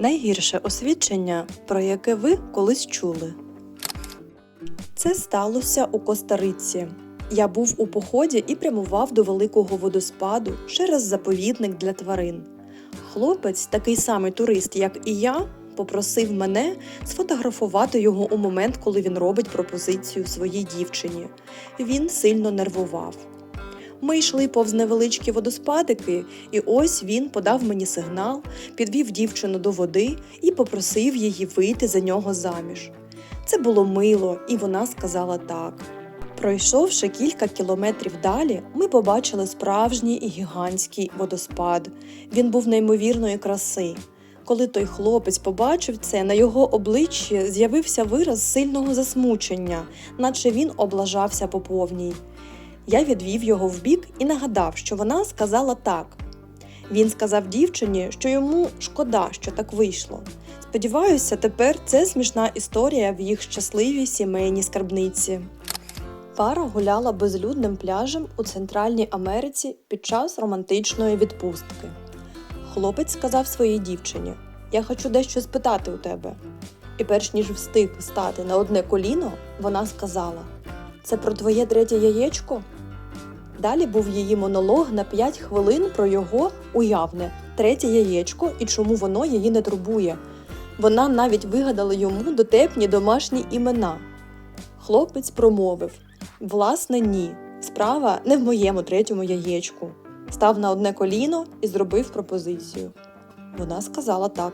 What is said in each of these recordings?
Найгірше освідчення, про яке ви колись чули. Це сталося у Коста-Риці. Я був у поході і прямував до великого водоспаду через заповідник для тварин. Хлопець, такий самий турист, як і я, попросив мене сфотографувати його у момент, коли він робить пропозицію своїй дівчині. Він сильно нервував. Ми йшли повз невеличкі водоспадики, і ось він подав мені сигнал, підвів дівчину до води і попросив її вийти за нього заміж. Це було мило, і вона сказала так. Пройшовши кілька кілометрів далі, ми побачили справжній і гігантський водоспад. Він був неймовірної краси. Коли той хлопець побачив це, на його обличчі з'явився вираз сильного засмучення, наче він облажався по повній. Я відвів його вбік і нагадав, що вона сказала так. Він сказав дівчині, що йому шкода, що так вийшло. Сподіваюся, тепер це смішна історія в їх щасливій сімейній скарбниці. Пара гуляла безлюдним пляжем у Центральній Америці під час романтичної відпустки. Хлопець сказав своїй дівчині: Я хочу дещо спитати у тебе. І перш ніж встиг стати на одне коліно, вона сказала: Це про твоє третє яєчко? Далі був її монолог на 5 хвилин про його уявне третє яєчко і чому воно її не турбує. Вона навіть вигадала йому дотепні домашні імена. Хлопець промовив: Власне, ні. Справа не в моєму третьому яєчку. Став на одне коліно і зробив пропозицію. Вона сказала так.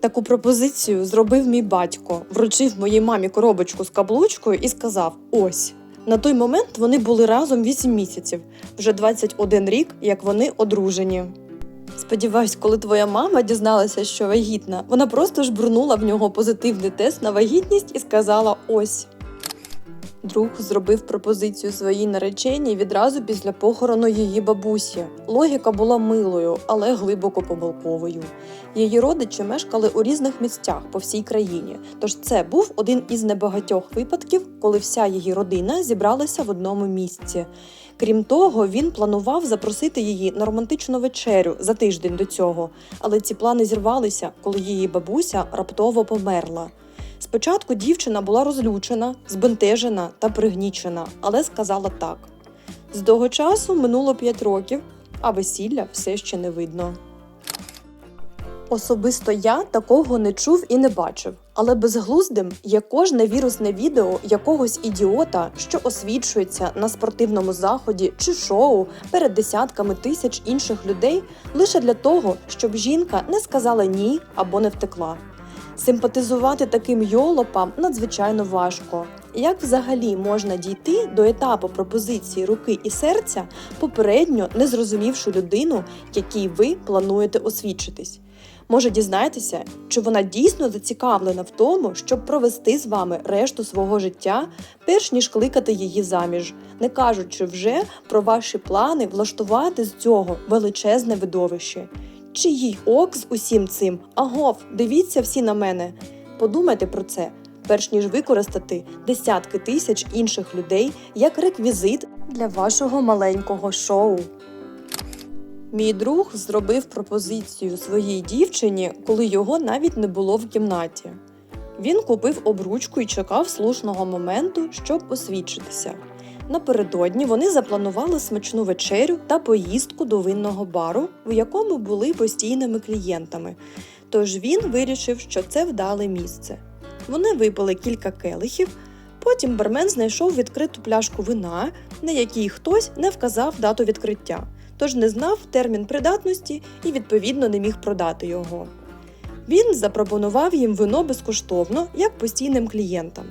Таку пропозицію зробив мій батько, вручив моїй мамі коробочку з каблучкою і сказав: Ось. На той момент вони були разом 8 місяців, вже 21 рік, як вони одружені. Сподіваюсь, коли твоя мама дізналася, що вагітна, вона просто жбурнула в нього позитивний тест на вагітність і сказала ось. Друг зробив пропозицію своїй нареченій відразу після похорону її бабусі. Логіка була милою, але глибоко помилковою. Її родичі мешкали у різних місцях по всій країні. Тож це був один із небагатьох випадків, коли вся її родина зібралася в одному місці. Крім того, він планував запросити її на романтичну вечерю за тиждень до цього, але ці плани зірвалися, коли її бабуся раптово померла. Спочатку дівчина була розлючена, збентежена та пригнічена, але сказала так: з того часу минуло 5 років, а весілля все ще не видно. Особисто я такого не чув і не бачив, але безглуздим є кожне вірусне відео якогось ідіота, що освічується на спортивному заході чи шоу перед десятками тисяч інших людей лише для того, щоб жінка не сказала ні або не втекла. Симпатизувати таким йолопам надзвичайно важко. Як взагалі можна дійти до етапу пропозиції руки і серця, попередньо не зрозумівши людину, якій ви плануєте освідчитись? Може дізнаєтеся, чи вона дійсно зацікавлена в тому, щоб провести з вами решту свого життя, перш ніж кликати її заміж, не кажучи вже про ваші плани влаштувати з цього величезне видовище. Чи їй ок з усім цим? Агов, дивіться всі на мене. Подумайте про це, перш ніж використати десятки тисяч інших людей як реквізит для вашого маленького шоу. Мій друг зробив пропозицію своїй дівчині, коли його навіть не було в кімнаті. Він купив обручку і чекав слушного моменту, щоб освідчитися. Напередодні вони запланували смачну вечерю та поїздку до винного бару, в якому були постійними клієнтами. Тож він вирішив, що це вдале місце. Вони випили кілька келихів. Потім бармен знайшов відкриту пляшку вина, на якій хтось не вказав дату відкриття, тож не знав термін придатності і відповідно не міг продати його. Він запропонував їм вино безкоштовно як постійним клієнтам.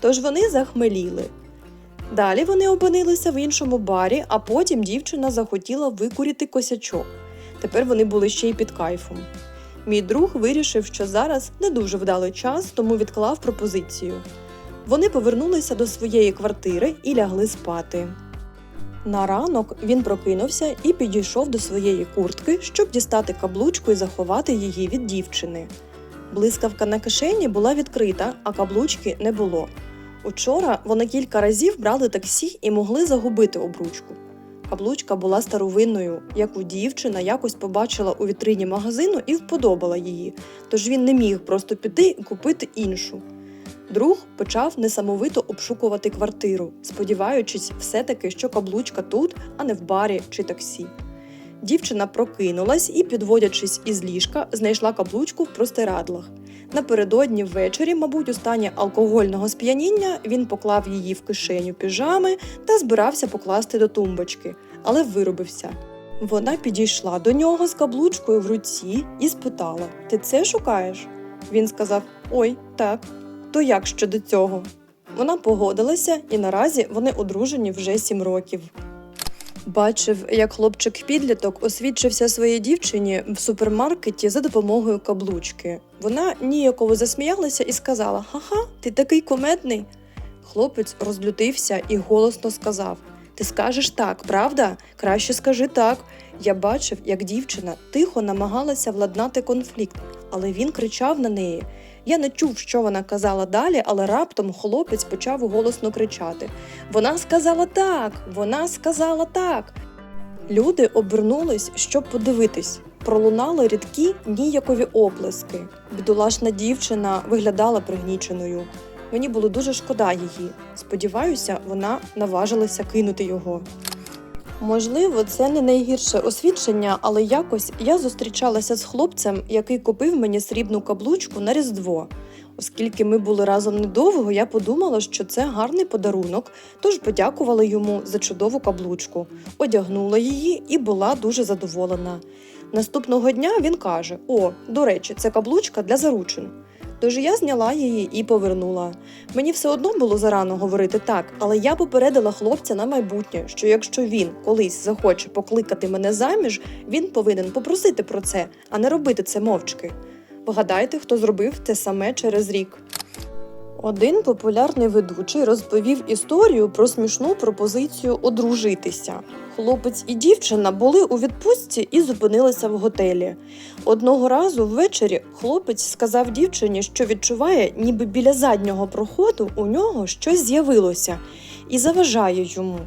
Тож вони захмеліли. Далі вони опинилися в іншому барі, а потім дівчина захотіла викурити косячок. Тепер вони були ще й під кайфом. Мій друг вирішив, що зараз не дуже вдалий час, тому відклав пропозицію. Вони повернулися до своєї квартири і лягли спати. На ранок він прокинувся і підійшов до своєї куртки, щоб дістати каблучку і заховати її від дівчини. Блискавка на кишені була відкрита, а каблучки не було. Учора вони кілька разів брали таксі і могли загубити обручку. Каблучка була старовинною, яку дівчина якось побачила у вітрині магазину і вподобала її, тож він не міг просто піти і купити іншу. Друг почав несамовито обшукувати квартиру, сподіваючись все-таки, що каблучка тут, а не в барі чи таксі. Дівчина прокинулась і, підводячись із ліжка, знайшла каблучку в простирадлах. Напередодні ввечері, мабуть, у стані алкогольного сп'яніння він поклав її в кишеню піжами та збирався покласти до тумбочки, але виробився. Вона підійшла до нього з каблучкою в руці і спитала: Ти це шукаєш? Він сказав: Ой, так. То як щодо цього? Вона погодилася, і наразі вони одружені вже сім років. Бачив, як хлопчик-підліток освідчився своїй дівчині в супермаркеті за допомогою каблучки. Вона ніяково засміялася і сказала: Ха-ха, ти такий кумедний. Хлопець розлютився і голосно сказав: Ти скажеш так, правда? Краще скажи так. Я бачив, як дівчина тихо намагалася владнати конфлікт, але він кричав на неї. Я не чув, що вона казала далі, але раптом хлопець почав голосно кричати: Вона сказала так, вона сказала так. Люди обернулись, щоб подивитись. Пролунали рідкі ніякові оплески. Бідолашна дівчина виглядала пригніченою. Мені було дуже шкода її. Сподіваюся, вона наважилася кинути його. Можливо, це не найгірше освідчення, але якось я зустрічалася з хлопцем, який купив мені срібну каблучку на Різдво. Оскільки ми були разом недовго, я подумала, що це гарний подарунок, тож подякувала йому за чудову каблучку, одягнула її і була дуже задоволена. Наступного дня він каже: О, до речі, це каблучка для заручин. Тож я зняла її і повернула. Мені все одно було зарано говорити так, але я попередила хлопця на майбутнє, що якщо він колись захоче покликати мене заміж, він повинен попросити про це, а не робити це мовчки. Погадайте, хто зробив те саме через рік. Один популярний ведучий розповів історію про смішну пропозицію одружитися. Хлопець і дівчина були у відпустці і зупинилися в готелі. Одного разу ввечері хлопець сказав дівчині, що відчуває, ніби біля заднього проходу у нього щось з'явилося і заважає йому.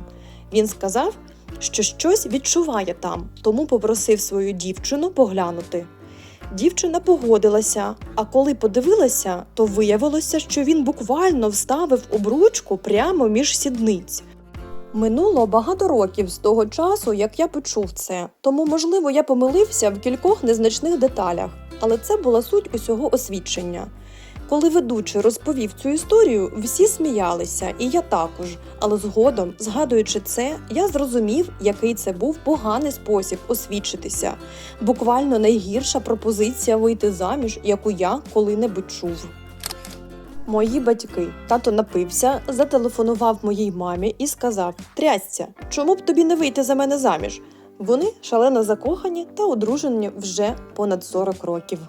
Він сказав, що щось відчуває там, тому попросив свою дівчину поглянути. Дівчина погодилася, а коли подивилася, то виявилося, що він буквально вставив обручку прямо між сідниць. Минуло багато років з того часу, як я почув це, тому, можливо, я помилився в кількох незначних деталях, але це була суть усього освідчення. Коли ведучий розповів цю історію, всі сміялися, і я також. Але згодом, згадуючи це, я зрозумів, який це був поганий спосіб освідчитися. Буквально найгірша пропозиція вийти заміж, яку я коли-небудь чув. Мої батьки, тато напився, зателефонував моїй мамі і сказав: Трясця, чому б тобі не вийти за мене заміж? Вони шалено закохані та одружені вже понад 40 років.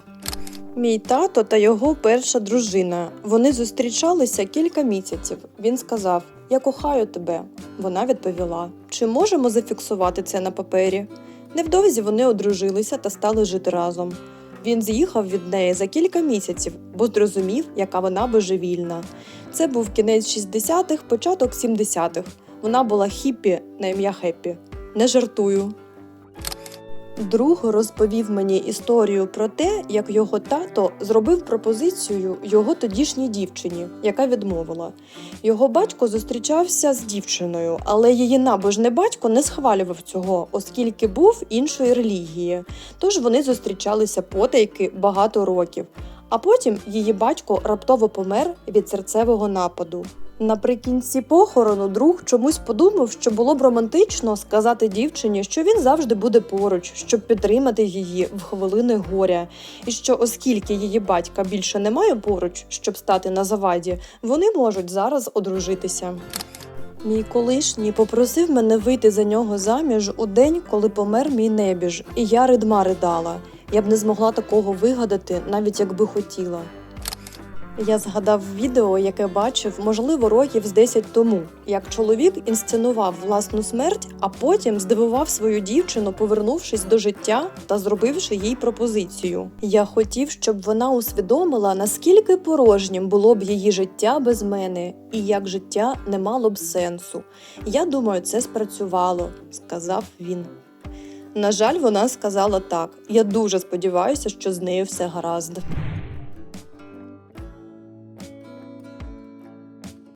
Мій тато та його перша дружина. Вони зустрічалися кілька місяців. Він сказав: Я кохаю тебе. Вона відповіла: Чи можемо зафіксувати це на папері? Невдовзі вони одружилися та стали жити разом. Він з'їхав від неї за кілька місяців, бо зрозумів, яка вона божевільна. Це був кінець 60-х, початок 70-х. Вона була хіппі на ім'я Хеппі. Не жартую. Друг розповів мені історію про те, як його тато зробив пропозицію його тодішній дівчині, яка відмовила. Його батько зустрічався з дівчиною, але її набожний батько не схвалював цього, оскільки був іншої релігії. Тож вони зустрічалися потайки багато років. А потім її батько раптово помер від серцевого нападу. Наприкінці похорону друг чомусь подумав, що було б романтично сказати дівчині, що він завжди буде поруч, щоб підтримати її в хвилини горя, і що, оскільки її батька більше немає поруч, щоб стати на заваді, вони можуть зараз одружитися. Мій колишній попросив мене вийти за нього заміж у день, коли помер мій небіж, і я ридма ридала. Я б не змогла такого вигадати, навіть якби хотіла. Я згадав відео, яке бачив, можливо, років з 10 тому, як чоловік інсценував власну смерть, а потім здивував свою дівчину, повернувшись до життя та зробивши їй пропозицію. Я хотів, щоб вона усвідомила, наскільки порожнім було б її життя без мене, і як життя не мало б сенсу. Я думаю, це спрацювало, сказав він. На жаль, вона сказала так. Я дуже сподіваюся, що з нею все гаразд.